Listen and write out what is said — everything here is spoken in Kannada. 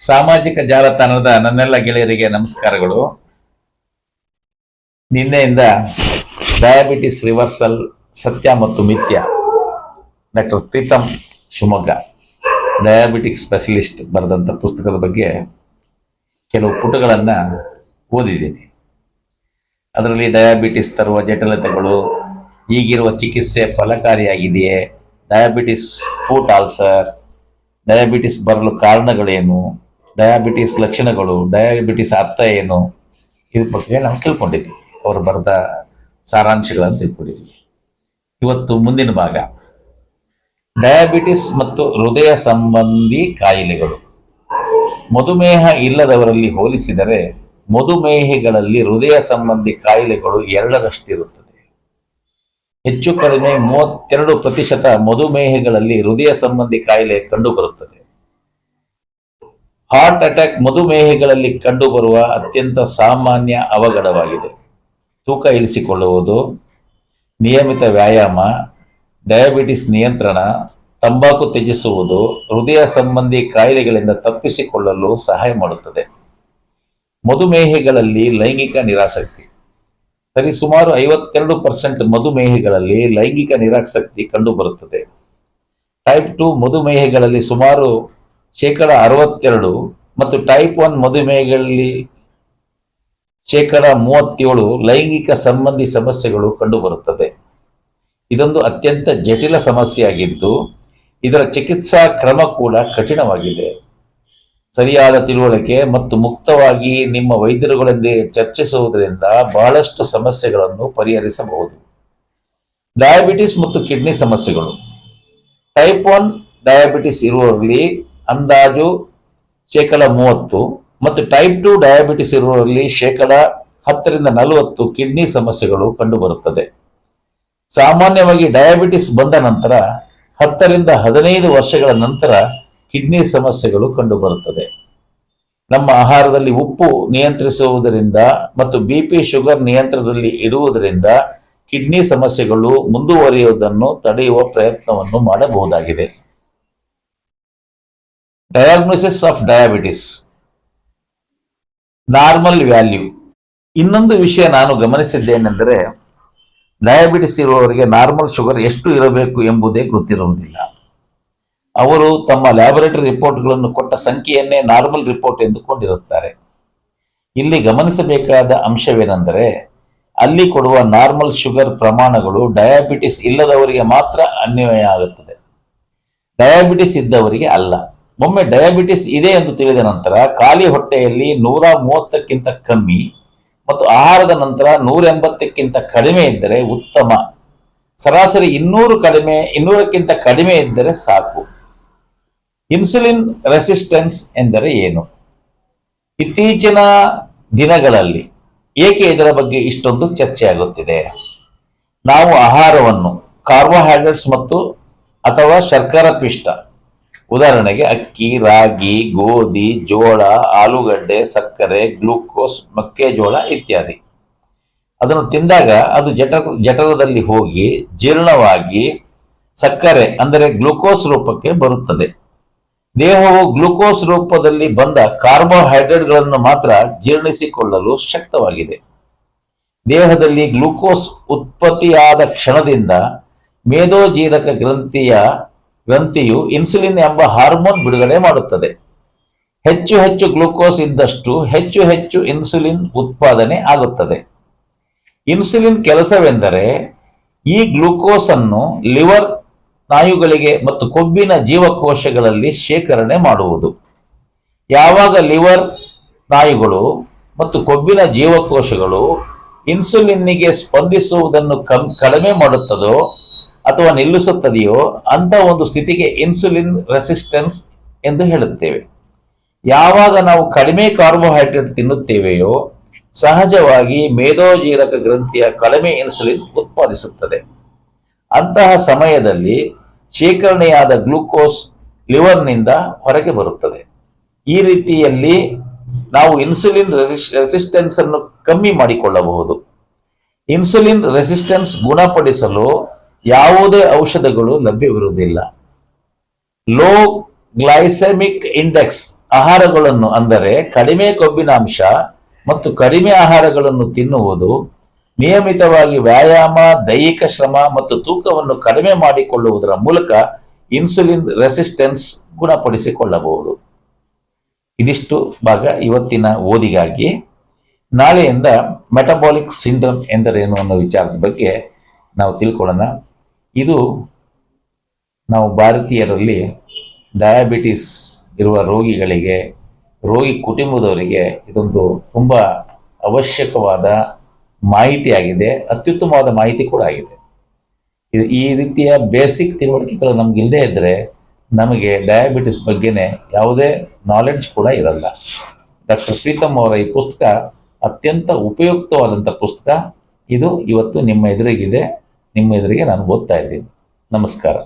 ಸಾಮಾಜಿಕ ಜಾಲತಾಣದ ನನ್ನೆಲ್ಲ ಗೆಳೆಯರಿಗೆ ನಮಸ್ಕಾರಗಳು. ನಿನ್ನೆಯಿಂದ ಡಯಾಬಿಟಿಸ್ ರಿವರ್ಸಲ್ ಸತ್ಯ ಮತ್ತು ಮಿಥ್ಯ. Doctor Preetham Shivamogga diabetic specialist ಬರೆದಂಥ ಪುಸ್ತಕದ ಬಗ್ಗೆ ಕೆಲವು ಪುಟಗಳನ್ನು ಓದಿದ್ದೀನಿ. ಅದರಲ್ಲಿ ಡಯಾಬಿಟಿಸ್ ತರುವ ಜಟಿಲತೆಗಳು, ಈಗಿರುವ ಚಿಕಿತ್ಸೆ ಫಲಕಾರಿಯಾಗಿದೆಯೇ ಡಯಾಬಿಟಿಸ್ ಫೂಟ್ ಆಲ್ಸರ್ ಡಯಾಬಿಟಿಸ್ ಬರಲು ಕಾರಣಗಳೇನು ಡಯಾಬಿಟಿಸ್ ಲಕ್ಷಣಗಳು ಡಯಾಬಿಟಿಸ್ ಅರ್ಥ ಏನು? ಇದ್ರ ಬಗ್ಗೆ ನಾವು ತಿಳ್ಕೊಂಡಿದ್ವಿ ಅವರು ಬರೆದ ಸಾರಾಂಶಗಳನ್ನು ತಿಳ್ಕೊಂಡಿದ್ವಿ ಇವತ್ತು ಮುಂದಿನ ಭಾಗ. ಡಯಾಬಿಟಿಸ್ ಮತ್ತು ಹೃದಯ ಸಂಬಂಧಿ ಕಾಯಿಲೆಗಳು. ಮಧುಮೇಹ ಇಲ್ಲದವರಲ್ಲಿ ಹೋಲಿಸಿದರೆ ಮಧುಮೇಹಿಗಳಲ್ಲಿ ಹೃದಯ ಸಂಬಂಧಿ ಕಾಯಿಲೆಗಳು ಎರಡರಷ್ಟಿರುತ್ತದೆ. ಹೆಚ್ಚು ಕಡಿಮೆ ಮೂವತ್ತೆರಡು ಪ್ರತಿಶತ ಮಧುಮೇಹಿಗಳಲ್ಲಿ ಹೃದಯ ಸಂಬಂಧಿ ಕಾಯಿಲೆ ಕಂಡುಬರುತ್ತದೆ. ಹಾರ್ಟ್ ಅಟ್ಯಾಕ್ ಮಧುಮೇಹಗಳಲ್ಲಿ ಕಂಡುಬರುವ ಅತ್ಯಂತ ಸಾಮಾನ್ಯ ಅವಘಡವಾಗಿದೆ. ತೂಕ ಇಳಿಸಿಕೊಳ್ಳುವುದು ನಿಯಮಿತ ವ್ಯಾಯಾಮ, ಡಯಾಬಿಟಿಸ್ ನಿಯಂತ್ರಣ, ತಂಬಾಕು ತ್ಯಜಿಸುವುದು, ಹೃದಯ ಸಂಬಂಧಿ ಕಾಯಿಲೆಗಳಿಂದ ತಪ್ಪಿಸಿಕೊಳ್ಳಲು ಸಹಾಯ ಮಾಡುತ್ತದೆ. ಮಧುಮೇಹಿಗಳಲ್ಲಿ ಲೈಂಗಿಕ ನಿರಾಸಕ್ತಿ. ಸರಿ ಸುಮಾರು ಐವತ್ತೆರಡು ಪರ್ಸೆಂಟ್ ಮಧುಮೇಹಿಗಳಲ್ಲಿ ಲೈಂಗಿಕ ನಿರಾಸಕ್ತಿ ಕಂಡುಬರುತ್ತದೆ. ಟೈಪ್ ಟು ಮಧುಮೇಹಿಗಳಲ್ಲಿ ಸುಮಾರು ಶೇಕಡ ಅರವತ್ತೆರಡು ಮತ್ತು ಟೈಪ್ ಒನ್ ಮಧುಮೇಹಗಳಲ್ಲಿ ಶೇಕಡ ಮೂವತ್ತೇಳು ಲೈಂಗಿಕ ಸಂಬಂಧಿ ಸಮಸ್ಯೆಗಳು ಕಂಡುಬರುತ್ತದೆ. ಇದೊಂದು ಅತ್ಯಂತ ಜಟಿಲ ಸಮಸ್ಯೆಯಾಗಿದ್ದು, ಇದರ ಚಿಕಿತ್ಸಾ ಕ್ರಮ ಕೂಡ ಕಠಿಣವಾಗಿದೆ. ಸರಿಯಾದ ತಿಳುವಳಿಕೆ ಮತ್ತು ಮುಕ್ತವಾಗಿ ನಿಮ್ಮ ವೈದ್ಯರುಗಳೊಂದಿಗೆ ಚರ್ಚಿಸುವುದರಿಂದ ಬಹಳಷ್ಟು ಸಮಸ್ಯೆಗಳನ್ನು ಪರಿಹರಿಸಬಹುದು. ಡಯಾಬಿಟಿಸ್ ಮತ್ತು ಕಿಡ್ನಿ ಸಮಸ್ಯೆಗಳು. ಟೈಪ್ ಒನ್ ಡಯಾಬಿಟಿಸ್ ಇರುವವರಲ್ಲಿ ಅಂದಾಜು ಶೇಕಡ ಮೂವತ್ತು ಮತ್ತು ಟೈಪ್ ಟು ಡಯಾಬಿಟಿಸ್ ಇರುವವರಲ್ಲಿ ಶೇಕಡ ಹತ್ತರಿಂದ ನಲವತ್ತು ಕಿಡ್ನಿ ಸಮಸ್ಯೆಗಳು ಕಂಡುಬರುತ್ತದೆ. ಸಾಮಾನ್ಯವಾಗಿ ಡಯಾಬಿಟಿಸ್ ಬಂದ ನಂತರ ಹತ್ತರಿಂದ ಹದಿನೈದು ವರ್ಷಗಳ ನಂತರ ಕಿಡ್ನಿ ಸಮಸ್ಯೆಗಳು ಕಂಡುಬರುತ್ತದೆ. ನಮ್ಮ ಆಹಾರದಲ್ಲಿ ಉಪ್ಪು ನಿಯಂತ್ರಿಸುವುದರಿಂದ ಮತ್ತು ಬಿ ಪಿ ಶುಗರ್ ನಿಯಂತ್ರಣದಲ್ಲಿ ಇಡುವುದರಿಂದ ಕಿಡ್ನಿ ಸಮಸ್ಯೆಗಳು ಮುಂದುವರಿಯುವುದನ್ನು ತಡೆಯುವ ಪ್ರಯತ್ನವನ್ನು ಮಾಡಬಹುದಾಗಿದೆ. Diagnosis of diabetes normal value ಇನ್ನೊಂದು ವಿಷಯ ನಾನು ಗಮನಿಸಿದ್ದೇನೆಂದರೆ ಡಯಾಬಿಟಿಸ್ ಇರುವವರಿಗೆ ನಾರ್ಮಲ್ ಶುಗರ್ ಎಷ್ಟು ಇರಬೇಕು ಎಂಬುದೇ ಗೊತ್ತಿರುವುದಿಲ್ಲ. ಅವರು ತಮ್ಮ ಲ್ಯಾಬೊರೇಟರಿ ರಿಪೋರ್ಟ್ಗಳನ್ನು ಕೊಟ್ಟ ಸಂಖ್ಯೆಯನ್ನೇ ನಾರ್ಮಲ್ ರಿಪೋರ್ಟ್ ಎಂದುಕೊಂಡಿರುತ್ತಾರೆ. ಇಲ್ಲಿ ಗಮನಿಸಬೇಕಾದ ಅಂಶವೇನೆಂದರೆ, ಅಲ್ಲಿ ಕೊಡುವ ನಾರ್ಮಲ್ ಶುಗರ್ ಪ್ರಮಾಣಗಳು ಡಯಾಬಿಟಿಸ್ ಇಲ್ಲದವರಿಗೆ ಮಾತ್ರ ಅನ್ವಯ ಆಗುತ್ತದೆ. ಡಯಾಬಿಟಿಸ್ ಇದ್ದವರಿಗೆ ಅಲ್ಲ. ಒಮ್ಮೆ ಡಯಾಬಿಟಿಸ್ ಇದೆ ಎಂದು ತಿಳಿದ ನಂತರ ಖಾಲಿ ಹೊಟ್ಟೆಯಲ್ಲಿ ನೂರ ಮೂವತ್ತಕ್ಕಿಂತ ಕಮ್ಮಿ ಮತ್ತು ಆಹಾರದ ನಂತರ ನೂರ ಎಂಬತ್ತಕ್ಕಿಂತ ಕಡಿಮೆ ಇದ್ದರೆ ಉತ್ತಮ. ಸರಾಸರಿ ಇನ್ನೂರು ಕಡಿಮೆ, ಇನ್ನೂರಕ್ಕಿಂತ ಕಡಿಮೆ ಇದ್ದರೆ ಸಾಕು. ಇನ್ಸುಲಿನ್ ರೆಸಿಸ್ಟೆನ್ಸ್ ಎಂದರೆ ಏನು? ಇತ್ತೀಚಿನ ದಿನಗಳಲ್ಲಿ ಏಕೆ ಇದರ ಬಗ್ಗೆ ಇಷ್ಟೊಂದು ಚರ್ಚೆ ಆಗುತ್ತಿದೆ ನಾವು ಆಹಾರವನ್ನು ಕಾರ್ಬೋಹೈಡ್ರೇಟ್ಸ್ ಮತ್ತು ಅಥವಾ ಶರ್ಕರ ಪಿಷ್ಟ ಉದಾಹರಣೆಗೆ ಅಕ್ಕಿ, ರಾಗಿ, ಗೋಧಿ, ಜೋಳ, ಆಲೂಗಡ್ಡೆ, ಸಕ್ಕರೆ, ಗ್ಲೂಕೋಸ್, ಮೆಕ್ಕೆಜೋಳ ಇತ್ಯಾದಿ. ಅದನ್ನು ತಿಂದಾಗ ಅದು ಜಠ, ಜಠರದಲ್ಲಿ ಹೋಗಿ ಜೀರ್ಣವಾಗಿ ಸಕ್ಕರೆ, ಅಂದರೆ ಗ್ಲೂಕೋಸ್ ರೂಪಕ್ಕೆ ಬರುತ್ತದೆ. ದೇಹವು ಗ್ಲೂಕೋಸ್ ರೂಪದಲ್ಲಿ ಬಂದ ಕಾರ್ಬೋಹೈಡ್ರೇಟ್ಗಳನ್ನು ಮಾತ್ರ ಜೀರ್ಣಿಸಿಕೊಳ್ಳಲು ಶಕ್ತವಾಗಿದೆ. ದೇಹದಲ್ಲಿ ಗ್ಲೂಕೋಸ್ ಉತ್ಪತ್ತಿಯಾದ ಕ್ಷಣದಿಂದ ಮೇಧೋಜೀರಕ ಗ್ರಂಥಿಯ ಗ್ರಂಥಿಯು ಇನ್ಸುಲಿನ್ ಎಂಬ ಹಾರ್ಮೋನ್ ಬಿಡುಗಡೆ ಮಾಡುತ್ತದೆ. ಹೆಚ್ಚು ಹೆಚ್ಚು ಗ್ಲೂಕೋಸ್ ಇದ್ದಷ್ಟು ಹೆಚ್ಚು ಹೆಚ್ಚು ಇನ್ಸುಲಿನ್ ಉತ್ಪಾದನೆ ಆಗುತ್ತದೆ. ಇನ್ಸುಲಿನ್ ಕೆಲಸವೆಂದರೆ ಈ ಗ್ಲುಕೋಸ್ ಅನ್ನು ಲಿವರ್ ಸ್ನಾಯುಗಳಿಗೆ ಮತ್ತು ಕೊಬ್ಬಿನ ಜೀವಕೋಶಗಳಲ್ಲಿ ಶೇಖರಣೆ ಮಾಡುವುದು. ಯಾವಾಗ ಲಿವರ್ ಸ್ನಾಯುಗಳು ಮತ್ತು ಕೊಬ್ಬಿನ ಜೀವಕೋಶಗಳು ಇನ್ಸುಲಿನ್ನಿಗೆ ಸ್ಪಂದಿಸುವುದನ್ನು ಕಮ್, ಕಡಿಮೆ ಮಾಡುತ್ತದೋ ಅಥವಾ ನಿಲ್ಲಿಸುತ್ತದೆಯೋ ಅಂತ ಒಂದು ಸ್ಥಿತಿಗೆ ಇನ್ಸುಲಿನ್ ರೆಸಿಸ್ಟೆನ್ಸ್ ಎಂದು ಹೇಳುತ್ತೇವೆ. ಯಾವಾಗ ನಾವು ಕಡಿಮೆ ಕಾರ್ಬೋಹೈಡ್ರೇಟ್ ತಿನ್ನುತ್ತೇವೆಯೋ ಸಹಜವಾಗಿ ಮೇಧೋಜೀರಕ ಗ್ರಂಥಿಯ ಕಡಿಮೆ ಇನ್ಸುಲಿನ್ ಉತ್ಪಾದಿಸುತ್ತದೆ. ಅಂತಹ ಸಮಯದಲ್ಲಿ ಶೇಖರಣೆಯಾದ ಗ್ಲೂಕೋಸ್ ಲಿವರ್ನಿಂದ ಹೊರಗೆ ಬರುತ್ತದೆ. ಈ ರೀತಿಯಲ್ಲಿ ನಾವು ಇನ್ಸುಲಿನ್ ರೆಸಿಸ್ಟೆನ್ಸ್ ಅನ್ನು ಕಮ್ಮಿ ಮಾಡಿಕೊಳ್ಳಬಹುದು. ಇನ್ಸುಲಿನ್ ರೆಸಿಸ್ಟೆನ್ಸ್ ಗುಣಪಡಿಸಲು ಯಾವುದೇ ಔಷಧಗಳು ಲಭ್ಯವಿರುವುದಿಲ್ಲ ಲೋ ಗ್ಲೈಸೆಮಿಕ್ ಇಂಡೆಕ್ಸ್ ಆಹಾರಗಳನ್ನು ಅಂದರೆ ಕಡಿಮೆ ಕೊಬ್ಬಿನಾಂಶ ಮತ್ತು ಕಡಿಮೆ ಆಹಾರಗಳನ್ನು ತಿನ್ನುವುದು ನಿಯಮಿತವಾಗಿ ವ್ಯಾಯಾಮ, ದೈಹಿಕ ಶ್ರಮ ಮತ್ತು ತೂಕವನ್ನು ಕಡಿಮೆ ಮಾಡಿಕೊಳ್ಳುವುದರ ಮೂಲಕ ಇನ್ಸುಲಿನ್ ರೆಸಿಸ್ಟೆನ್ಸ್ ಗುಣಪಡಿಸಿಕೊಳ್ಳಬಹುದು. ಇದಿಷ್ಟು ಭಾಗ ಇವತ್ತಿನ ಓದಿಗಾಗಿ. ನಾಳೆಯಿಂದ ಮೆಟಬಾಲಿಕ್ ಸಿಂಡ್ರಮ್ ಎಂದರೇನು ಅನ್ನೋ ವಿಚಾರದ ಬಗ್ಗೆ ನಾವು ತಿಳ್ಕೊಳ್ಳೋಣ. ಇದು ನಾವು ಭಾರತೀಯರಲ್ಲಿ ಡಯಾಬಿಟಿಸ್ ಇರುವ ರೋಗಿಗಳಿಗೆ, ರೋಗಿ ಕುಟುಂಬದವರಿಗೆ ಇದೊಂದು ತುಂಬ ಅವಶ್ಯಕವಾದ ಮಾಹಿತಿಯಾಗಿದೆ, ಅತ್ಯುತ್ತಮವಾದ ಮಾಹಿತಿ ಕೂಡ ಆಗಿದೆ. ಈ ರೀತಿಯ ಬೇಸಿಕ್ ತಿಳುವಳಿಕೆಗಳು ನಮ್ಗೆ ಇಲ್ಲದೆ ಇದ್ದರೆ ನಮಗೆ ಡಯಾಬಿಟಿಸ್ ಬಗ್ಗೆನೇ ಯಾವುದೇ ನಾಲೆಡ್ಜ್ ಕೂಡ ಇರಲ್ಲ. ಡಾಕ್ಟರ್ ಪ್ರೀತಮ್ ಅವರ ಈ ಪುಸ್ತಕ ಅತ್ಯಂತ ಉಪಯುಕ್ತವಾದಂಥ ಪುಸ್ತಕ. ಇದು ಇವತ್ತು ನಿಮ್ಮ ಎದುರಿಗಿದೆ. ನಿಮ್ಮ ಎದುರಿಗೆ ನಾನು ಓದ್ತಾ ಇದ್ದೀನಿ. ನಮಸ್ಕಾರ.